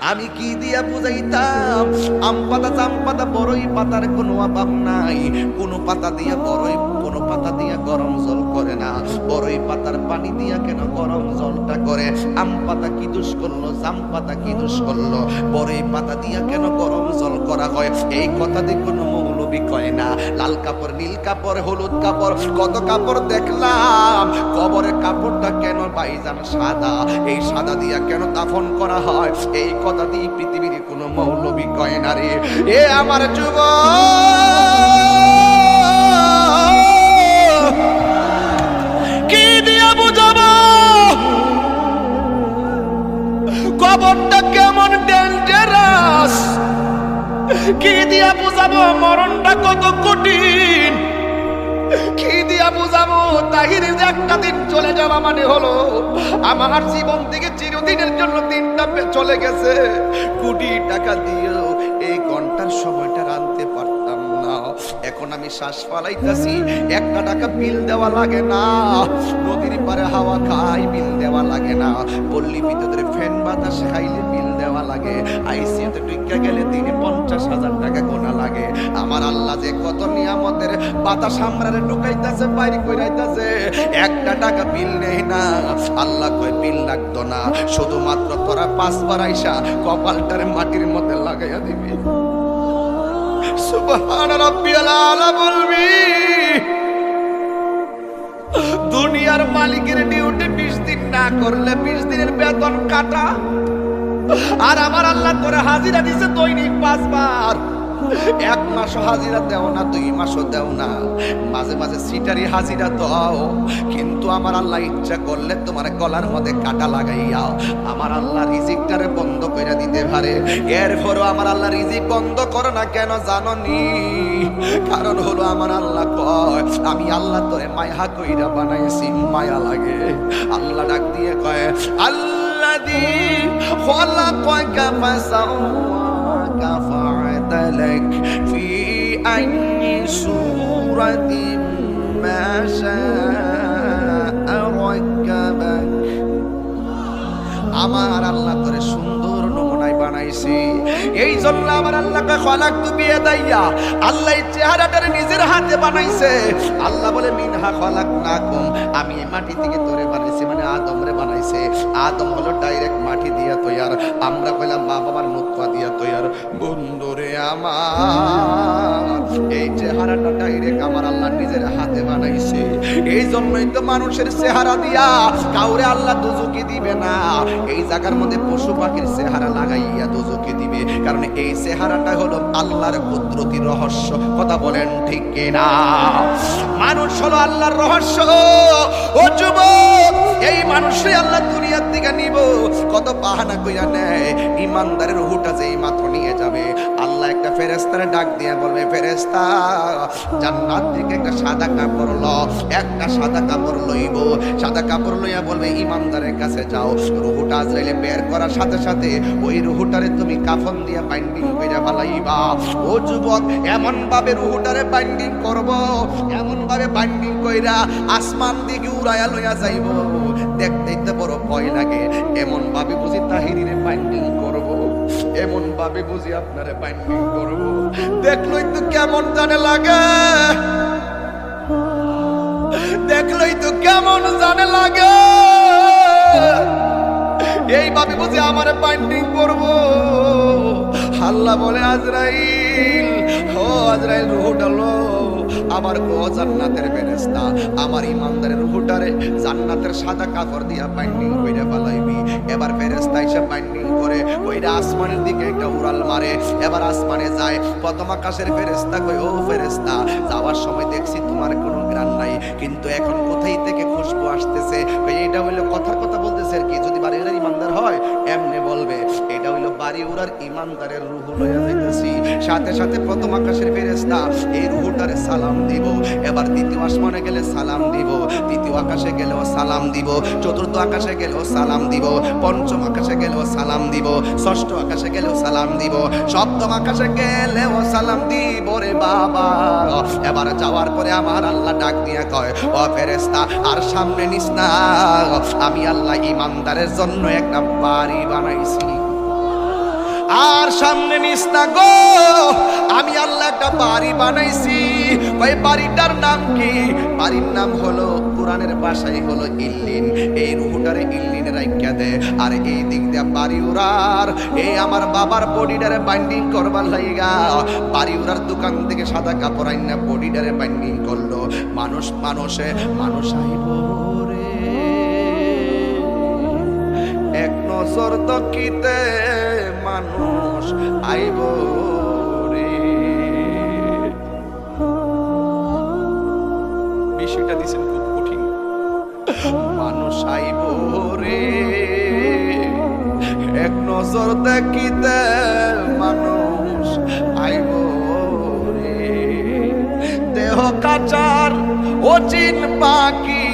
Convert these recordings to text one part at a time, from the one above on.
আমি কি দিয়া বুঝাইতাম? আম পাতা চাম পাতা বড়ই পাতার কোনো অভাব নাই। কোনো পাতা দিয়া বড়ই পাতা দিয়া গরম জল করে না বড়ই পাতার পানি দিয়া কেন গরম জলটা করে? আম পাতা কি দোষ করল, জাম পাতা কি দোষ করল? বড়ই পাতা দিয়া কেন গরম জল করা হয়? এই কথা দিয়ে কোনো মৌলবি কয় না। লাল কাপড়, নীল কাপড়, হলুদ কাপড়, কত কাপড় দেখলাম। কবরের কাপড়টা কেন বাইজান সাদা? এই সাদা দিয়া কেন দাফন করা হয়? এই কথা দিয়ে পৃথিবীর কোনো মৌলবি কয় না রে। এ আমার যুব কি দিয়া বুঝাবো? কবরটা কেমন ডেঞ্জারাস কি দিয়া মরণটা কত কঠিন? কি দিয়া বুঝাবো? একটা দিন চলে যাওয়া মানে হলো, আমার জীবন থেকে চিরদিনের জন্য দিনটা চলে গেছে। কোটি টাকা দিয়েও এই ঘণ্টার সময়টা না এখন আমি শ্বাস ফালাইতাছি, একটা টাকা বিল দেওয়া লাগে না। নদীর পারে হাওয়া খাই বিল দেওয়া লাগে না। পল্লী বিদ্যুতের ফ্যান বাতাস খাইলে বিল দেওয়া লাগে। আইসিইউতে টিকা গেলে দিনে পঞ্চাশ হাজার টাকা গোনা লাগে। আমার আল্লাহ যে কত নিয়ামতের বাতাস আমরারে ঢুকাইতাছে, বাইরে কইরাইতাছে, একটা টাকা বিল নেই না। আল্লাহ কই বিল লাগতো না। শুধুমাত্র তোরা পাঁচবার আইসা কপালটারে মাটির মধ্যে লাগাইয়া দিবি। দুনিয়ার মালিকের ডিউটি বিশ দিন না করলে বিশ দিনের বেতন কাটা। আর আমার আল্লাহ করে হাজিরা দিছে দৈনিক পাঁচবার। এক মাসও হাজিরা দেও না, দুই মাসও দেও না। মাঝে মাঝে সিটারি হাজিরা দাও। কিন্তু আমার আল্লাহ ইচ্ছা করলে তোমার গলার মধ্যে কাটা লাগাইয়া আমার আল্লাহ রিজিকটারে বন্ধ করে দিতে পারে এরপরও আমার আল্লাহ রিজিক বন্ধ করো না কেন জানো নি কারণ হলো আমার আল্লাহ কয় আমি আল্লাহ তোরে মায়া কইরা বানাইছি মায়া লাগে আল্লাহ ডাক দিয়ে কয় আল্লাদি خلقك فسواك فعدلك في أي سورة ما شاء ركبك আমার আল্লাহ তোরে সুন্দর নমুনায় বানাইছে এই জন্য আমার আল্লাহকে খলাক তু বিয়ে দাইয়া আল্লাহ চেহারাটারে নিজের হাতে বানাইছে। আল্লাহ বলে, মিনহা খলাক না কম আমি মাটি থেকে তোরে বানাইছি মানে আদমরে বানাইছে। আদম হলো ডাইরেক্ট মাটি দিয়া তৈয়ার। আমরা কইলাম, মা বাবার নুতফা দিয়া তৈয়ার। বন্ধুরে আমার, এই চেহারাটা ডাইরেক্ট আমার আল্লাহ নিজের হাতে বানাইছে। এই জন্যই তো মানুষের চেহারা দিয়া কাউরে আল্লাহ দুজুকি দিবে না। এই জায়গার মধ্যে পশু পাখির চেহারা লাগাইয়া দুজুকি দিবে। কারণ এই চেহারাটা হলো আল্লাহর কুদরতি রহস্য। কথা বলেন ঠিক কিনা? মানুষ হলো আল্লাহর রহস্য। ও যুবক, এই মানুষই আল্লাহ দুনিয়ার দিকে নিব। কত বাহানা কইরা নেয়। ইমানদারের হুটা যেই মাত্র নিয়ে যাবে। আল্লাহ একটা ফেরেস্তারে ডাক দিয়ে বলবে ফেরেস্তা জান্নাত থেকে একটা সাদা কাপড় ল। একটা সাদা কাপড় লইব। কাপড় লইয়া বলবে, ইমানদারের কাছে যাও, রুহুটা আজরাইলে বের করার সাথে সাথে ওই রুহুটারে তুমি কাফন দিয়ে বাইন্ডিং কইরা ফালাইবা। ও যুবক এমন ভাবে রুহুটারে বাইন্ডিং করব এমন ভাবে বাইন্ডিং কইরা আসমান দিকে উড়াইয়া লইয়া যাইব। দেখতে তো বড় ভয় লাগে এমন ভাবে বুঝি তাহিরিরে বাইন্ডিং করব এমন ভাবে বুঝি আপনারে বাইন্ডিং করব। দেখলই তো কেমন জানে লাগে। দেখলই তো কেমন জানে লাগে। এইভাবে বুঝি আমার পাইন্টিং করব। আল্লাহ বলে, আজরাইল, ও আজরাইল, রুহুটা লো। আমার গো জান্নাতের ফেরেশতা, আমার ইমানদারের রুহুটারে জান্নাতের সাদা কাপড় দিয়া বাইন্ডিং কইরা ফালাইবি। এবার ফেরেশতা এসে বাইন্ডিং করে ওইটা আসমানের দিকে একটা উড়াল মারে। এবার আসমানে যায়, প্রথম আকাশের ফেরেশতা কই ও ফেরেশতা, যাওয়ার সময় দেখছি তোমার কোনো গ্রান নাই, কিন্তু এখন কোথায় থেকে খুশবু আসতেছে? কই, এটা হইল কথার কথা বলতেছে আর কি, যদি বাড়ির ইমানদার হয়, এমনি বলবে। এটা বাড়ি উড়ার ইমানদারের রুহু লইয়া যাইতেছি। সাথে সাথে প্রথম আকাশের ফেরেশতা, এই রুহুটারে সালাম দিব। এবার দ্বিতীয় আসমানে গেলে সালাম দিব। তৃতীয় আকাশে গেলেও সালাম দিব। চতুর্থ আকাশে গেলেও সালাম দিব। পঞ্চম আকাশে গেলেও সালাম দিব। ষষ্ঠ আকাশে গেলেও সালাম দিব। সপ্তম আকাশে গেলেও সালাম দিব রে বাবা। এবার যাওয়ার পরে আমার আল্লাহ ডাক দিয়া কয়, ও ফেরেশতা, আর সামনে নিস না। আমি আল্লাহ ইমানদারের জন্য একটা বাড়ি বানাইছি। আর সামনে নিস না গো। আমি আল্লাহ একটা বাড়ি বানাইছি। ওই বাড়িটার নাম কি? বাড়ির নাম হলো, কোরআনের বাসাই হলো ইল্লিন। এই রুহুটারে ইল্লিনে রাইখা দে। আর এই দিক দিয়ে বাড়ি উড়ার। এই আমার বাবার বডিটারে বাইন্ডিং করবার লাইগা। বাড়ি উড়ার দোকান থেকে সাদা কাপড় আইনা বডিটারে বাইন্ডিং করল। মানুষ মানুষে, মানুষ আইব এক নজর দকিতে মানুষ আইব বিষয়টা দিছেন খুব কঠিন। মানুষ আইব রে। এক নজর দেখিতে মানুষ আইব দেহ কাচার ও চিন পাখি।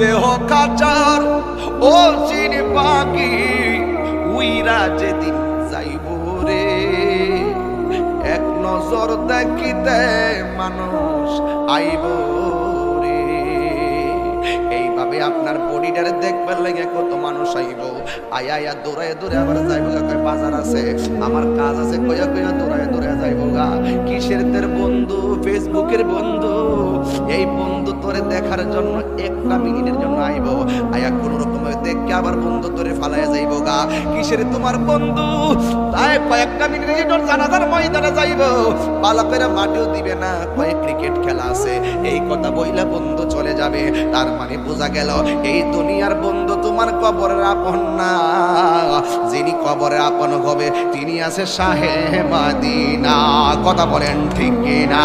দেহ কাচার ও দেখিতে মানুষ, আইব এইভাবে আপনার বডিটারে দেখবার লাগে কত মানুষ আইব। আয়া আয়া দৌড়ায় দৌড়ে আবার যাইব কয় বাজার আছে, আমার কাজ আছে, কয়া কয়া দৌড়ায় দৌড়ায় যাইব গা। কিসের বন্ধু? ফেসবুকের বন্ধু। এই বন্ধু তোরে দেখার জন্য একটা মিনিটের জন্য আইব। আয়া কোন রকম দেখকে আবার বন্ধু তোরে ফালাইয়া যাইব গা। কিসের তোমার বন্ধু? তাই কয়েকটা মিনিটের জন্য জানাজার ময়দানে যাইব। পালাপের মাটিও দিবে না কয়েক ক্রিকেট খেলা আছে। এই কথা বইলা বন্ধু চলে যাবে। তার মানে বোঝা গেল, এই দুনিয়ার বন্ধু তোমার কবরের আপন না। যিনি কবরে আপন হবে, তিনি আছে শাহে মাদিনা। কথা বলেন ঠিক কিনা?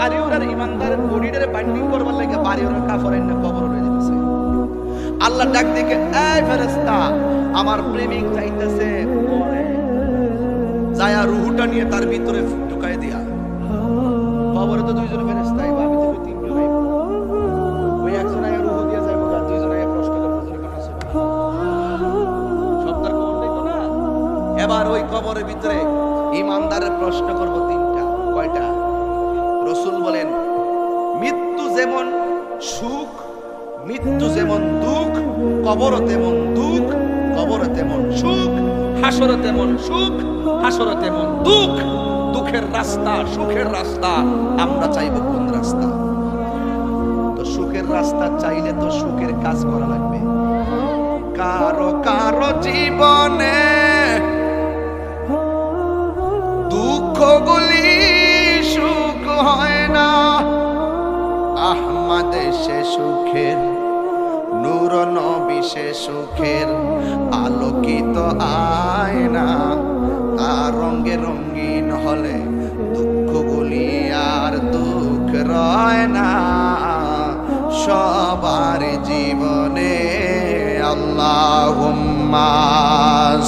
বাড়ি ওরার ইমানদারের বডিটারে বাইন্ডিং করবার লাগে কাপড় এনে কবর যেতেছে আল্লাহ ডাক দিকে, এই আমার প্রেমিক চাইতেছে যায়া নিয়ে তার ভিতরে দিয়া তো দুইজন তিনজন ওই একজন আয়া দিয়ে আর দুইজন আয়া প্রশ্ন সত্তর কবর দেখো না? এবার ওই কবরের ভিতরে ইমানদারের প্রশ্ন করব তিনটা, কয়টা? মৃত্যু যেমন সুখ, মৃত্যু যেমন দুঃখ, কবর তেমন দুঃখ, কবর তেমন সুখ, হাসর তেমন সুখ, হাসর তেমন দুঃখ, দুঃখের রাস্তা, সুখের রাস্তা, আমরা চাইব কোন রাস্তা? তো সুখের রাস্তা চাইলে তো সুখের কাজ করা লাগবে। কারও কারও জীবনে সুখের, নূর নবী সে সুখের, আলোকিত আয়না, তার রঙে রঙিন হলে দুঃখগুলি আর দুঃখ রয় না। সবার জীবনে আল্লাহ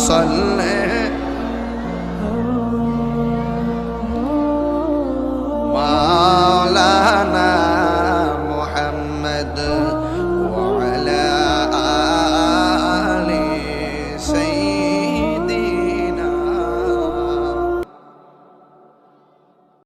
সাল্লে